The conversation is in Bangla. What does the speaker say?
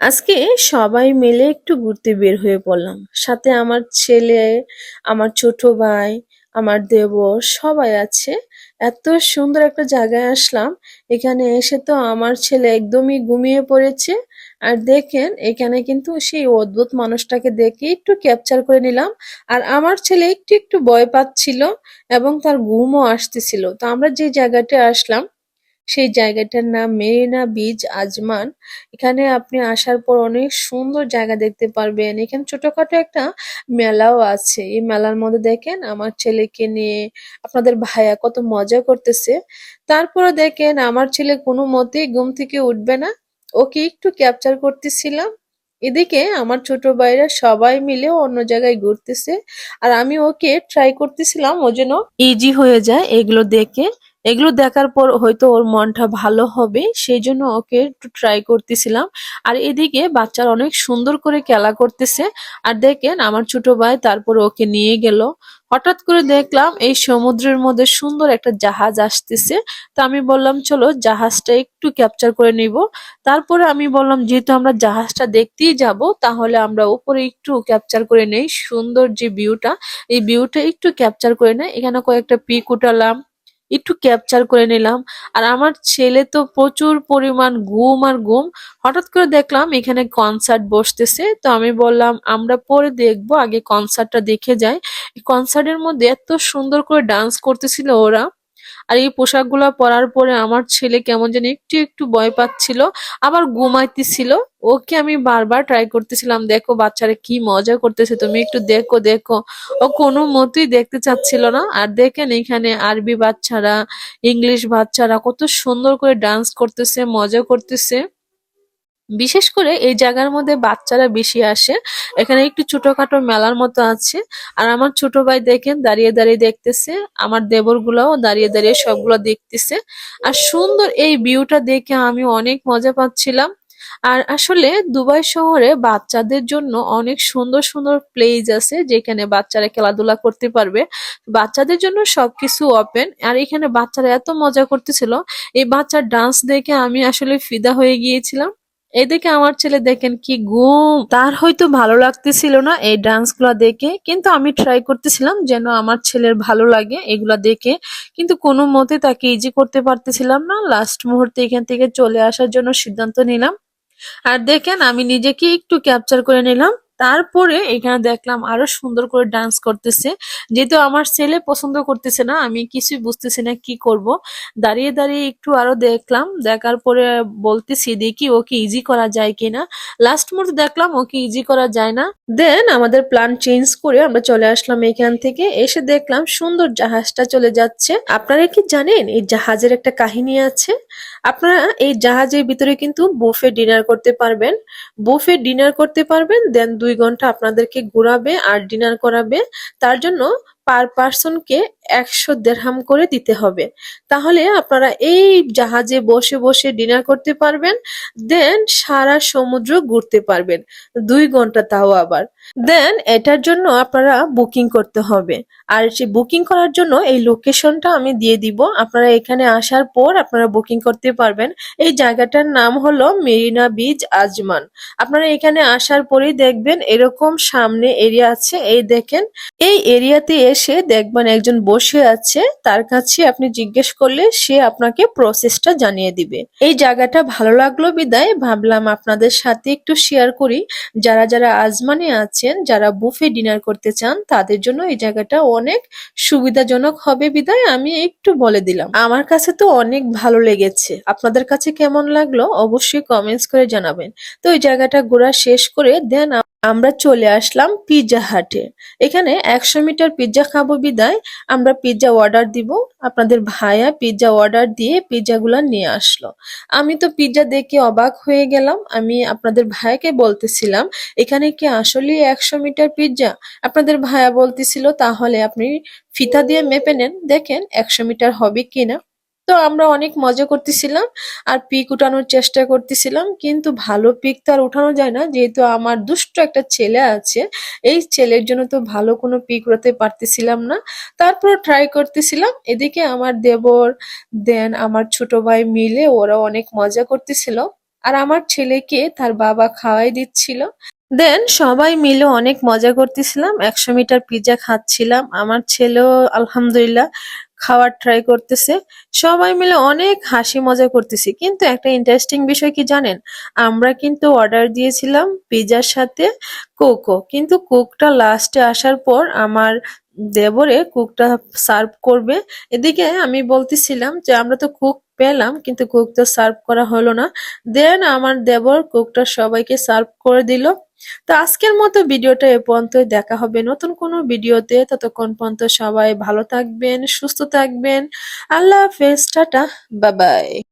আজকে সবাই মিলে একটু ঘুরতে বের হয়ে পড়লাম। সাথে আমার ছেলে, আমার ছোট ভাই, আমার দেবর সবাই আছে। এত সুন্দর একটা জায়গায় আসলাম। এখানে এসে তো আমার ছেলে একদমই ঘুমিয়ে পড়েছে। আর দেখেন, এখানে কিন্তু সেই অদ্ভুত মানুষটাকে দেখে একটু ক্যাপচার করে নিলাম। আর আমার ছেলে একটু একটু ভয় পাচ্ছিল এবং তার ঘুমও আসতেছিল। তো আমরা যে জায়গাটা আসলাম সেই জায়গাটার নাম মেরিনা বিচ, আজমান। এখানে আপনি আসার পর অনেক সুন্দর জায়গা দেখতে পারবেন। এখানে ছোটখাটো একটা মেলাও আছে। এই মেলার মধ্যে দেখেন আমার ছেলেকে নিয়ে আপনাদের ভাইয়া কত মজা করতেছে। তারপরে দেখেন আমার ছেলে কোনো মতেই ঘুম থেকে উঠবে না। ওকে একটু ক্যাপচার করতেছিলাম। এদিকে আমার ছোট ভাইরা সবাই মিলে অন্য জায়গায় ঘুরতেছে। আর আমি ওকে ট্রাই করতেছিলাম, ও যেন ইজি হয়ে যায় এগুলো দেখে। এগুলো দেখার পর হয়তো ওর মনটা ভালো হবে, সেই জন্য ওকে একটু ট্রাই করতেছিলাম। আর এদিকে বাচ্চারা অনেক সুন্দর করে খেলা করতেছে। আর দেখেন আমার ছোট ভাই তারপর ওকে নিয়ে গেল। হঠাৎ করে দেখলাম এই সমুদ্রের মধ্যে সুন্দর একটা জাহাজ আসতেছে। তো আমি বললাম, চলো জাহাজটা একটু ক্যাপচার করে নিব। তারপরে আমি বললাম, যেহেতু আমরা জাহাজটা দেখতেই যাব, তাহলে আমরা উপরে একটু ক্যাপচার করে নেই। সুন্দর যে ভিউটা এই ভিউটা একটু ক্যাপচার করে নেই। এখানে কয়েকটা পিক উঠালাম। ক্যাপচার করে নিলাম। আর আমার ছেলে তো প্রচুর পরিমাণ ঘুম আর ঘুম। হঠাৎ করে দেখলাম এখানে কনসার্ট বসতেছে। তো আমি বললাম, আমরা পরে দেখব, আগে কনসার্টটা দেখে যাই। কনসার্টের মধ্যে এত সুন্দর করে ডান্স করতেছিল ওরা। আর এই পোশাকগুলো পরার পরে আমার ছেলে কেমন যেন একটু একটু ভয় পাচ্ছিল, আবার ঘুমাইতেছিল। ওকে আমি বারবার ট্রাই করতেছিলাম, দেখো বাচ্চারা কি মজা করতেছে, তুমি একটু দেখো দেখো। ও কোনো মতেই দেখতে চাচ্ছিল না। আর দেখেন এখানে আরবি বাচ্চারা, ইংলিশ বাচ্চারা কত সুন্দর করে ডান্স করতেছে, মজা করতেছে। বিশেষ করে এই জায়গার মধ্যে বাচ্চারা বেশি আসে। এখানে একটু ছোটখাটো মেলার মতো আছে। আর আমার ছোট ভাই দেখেন, দাঁড়িয়ে দাঁড়িয়ে দেখতেছে। আমার দেবরগুলাও দাঁড়িয়ে দাঁড়িয়ে সবগুলো দেখতেছে। আর সুন্দর এই ভিউটা দেখে আমি অনেক মজা পাচ্ছিলাম। আর আসলে দুবাই শহরে বাচ্চাদের জন্য অনেক সুন্দর সুন্দর প্লেস আছে, যেখানে বাচ্চারা খেলাধুলা করতে পারবে। বাচ্চাদের জন্য সবকিছু ওপেন আর এখানে বাচ্চারা এত মজা করতেছিল। এই বাচ্চার ডান্স দেখে আমি আসলে ফিদা হয়ে গিয়েছিলাম। এদিকে আমার ছেলে দেখেন কি ঘুম। তার হয়তো ভালো লাগতেছিল না এই ডান্সগুলা দেখে, কিন্তু আমি ট্রাই করতেছিলাম যেন আমার ছেলের ভালো লাগে এগুলা দেখে। কিন্তু কোনো মতে তাকে ইজি করতে পারতেছিলাম না। লাস্ট মুহূর্তে এখান থেকে চলে আসার জন্য সিদ্ধান্ত নিলাম। আর দেখেন আমি নিজেকে একটু ক্যাপচার করে নিলাম। তারপরে এখানে দেখলাম আরও সুন্দর করে ডান্স করতেছে। যেহেতু আমার ছেলে পছন্দ করতেছে না, আমি কিছুই বুঝতেছি না কি করব। দাঁড়িয়ে দাঁড়িয়ে একটু আরও দেখলাম, দেখার পরে বলতেছি, দেখি ওকে ইজি করা যায় কিনা? লাস্ট মুহূর্তে দেখলাম ওকে ইজি করা যায় না। দেন আমাদের প্ল্যান চেঞ্জ করে আমরা চলে আসলাম এখান থেকে। এসে দেখলাম সুন্দর জাহাজটা চলে যাচ্ছে। আপনারা কি জানেন এই জাহাজের একটা কাহিনী আছে? আপনারা এই জাহাজের ভিতরে কিন্তু বুফে ডিনার করতে পারবেন। বুফে ডিনার করতে পারবেন দেন দুই ঘণ্টা আপনাদেরকে ঘুরাবে আর ডিনার করাবে। তার জন্য পার পার্সনকে একশো দেড়হাম করে দিতে হবে। তাহলে আপনারা এই জাহাজে বসে বসে ডিনার করতে পারবেন দেন সারা সমুদ্র ঘুরতে পারবেন। দুই ঘণ্টা তাও আবার। দেন এটার জন্য আপনারা বুকিং করতে হবে। আর সে বুকিং করার জন্য এই লোকেশনটা আমি দিয়ে দিব। আপনারা এখানে আসার পর আপনারা বুকিং করতে পারবেন। এই জায়গাটার নাম হলো মেরিনা বিচ আজমান আপনারা এখানে আসার পরেই দেখবেন এরকম সামনে এরিয়া আছে। এই দেখেন, এই এরিয়াতে এসে দেখবেন একজন বসে আছে, তার কাছে আপনি জিজ্ঞেস করলে সে আপনাকে প্রসেসটা জানিয়ে দিবে। এই জায়গাটা ভালো লাগল বিদায়। ভাবলাম আপনাদের সাথে একটু শেয়ার করি। যারা যারা আজমানে আছেন, যারা বুফে ডিনার করতে চান, তাদের জন্য এই জায়গাটা অনেক সুবিধাজনক হবে বিদায়। আমি একটু বলে দিলাম। আমার কাছে তো অনেক ভালো লেগেছে। আপনাদের কাছে কেমন লাগল অবশ্যই কমেন্টস করে জানাবেন। তো এই জায়গাটা ঘোরা শেষ করে দেন আমরা চলে আসলাম পিৎজা হাটে এখানে একশো মিটার পিৎজা খাব বিদায়। আমরা পিৎজা অর্ডার দিব। আপনাদের ভাইয়া পিৎজা অর্ডার দিয়ে পিৎজাগুলা নিয়ে আসলো। আমি তো পিৎজা দেখে অবাক হয়ে গেলাম। আমি আপনাদের ভাইয়াকে বলতেছিলাম, এখানে কি আসলে একশো মিটার পিৎজা আপনাদের ভাইয়া বলতেছিল, তাহলে আপনি ফিতা দিয়ে মেপে নেন। দেখেন একশো মিটার হবে কিনা। তো আমরা অনেক মজা করতেছিলাম আর পিক উঠানোর চেষ্টা করতেছিলাম, কিন্তু ভালো পিক তো আর উঠানো যায় না, যেহেতু আমার দুষ্ট একটা ছেলে আছে, এই ছেলের জন্য তো ভালো কোনো পিক উঠাতে পারতেছিলাম না। তারপর ট্রাই করতেছিলাম, এদিকে আমার দেবর, দেন আমার ছোট ভাই মিলে ওরা অনেক মজা করতেছিল, আর আমার ছেলেকে তার বাবা খাওয়াই দিচ্ছিল। দেন সবাই মিলে অনেক মজা করতেছিলাম, একশো মিটার পিৎজা খাচ্ছিলাম, আমার ছেলেও আলহামদুলিল্লাহ খাওয়ার ট্রাই করতেছে। সবাই মিলে অনেক হাসি মজা করতেছি। কিন্তু একটা ইন্টারেস্টিং বিষয় কি জানেন? আমরা কিন্তু অর্ডার দিয়েছিলাম পিজার সাথে কোকো কিন্তু কোকটা লাস্টে আসার পর আমার দেবরে কুকটা সার্ভ করবে। এদিকে আমি বলতেছিলাম যে, আমরা তো কুক পেলাম, কিন্তু কুকটা সার্ভ করা হলো না। দেন আমার দেবর কুকটা সবাইকে সার্ভ করে দিল। তো আজকের মতো ভিডিওটা এ পর্যন্তই। দেখা হবে নতুন কোনো ভিডিওতে। ততক্ষণ পর্যন্ত সবাই ভালো থাকবেন, সুস্থ থাকবেন। আল্লাহ হাফেজ, টাটা বাবাই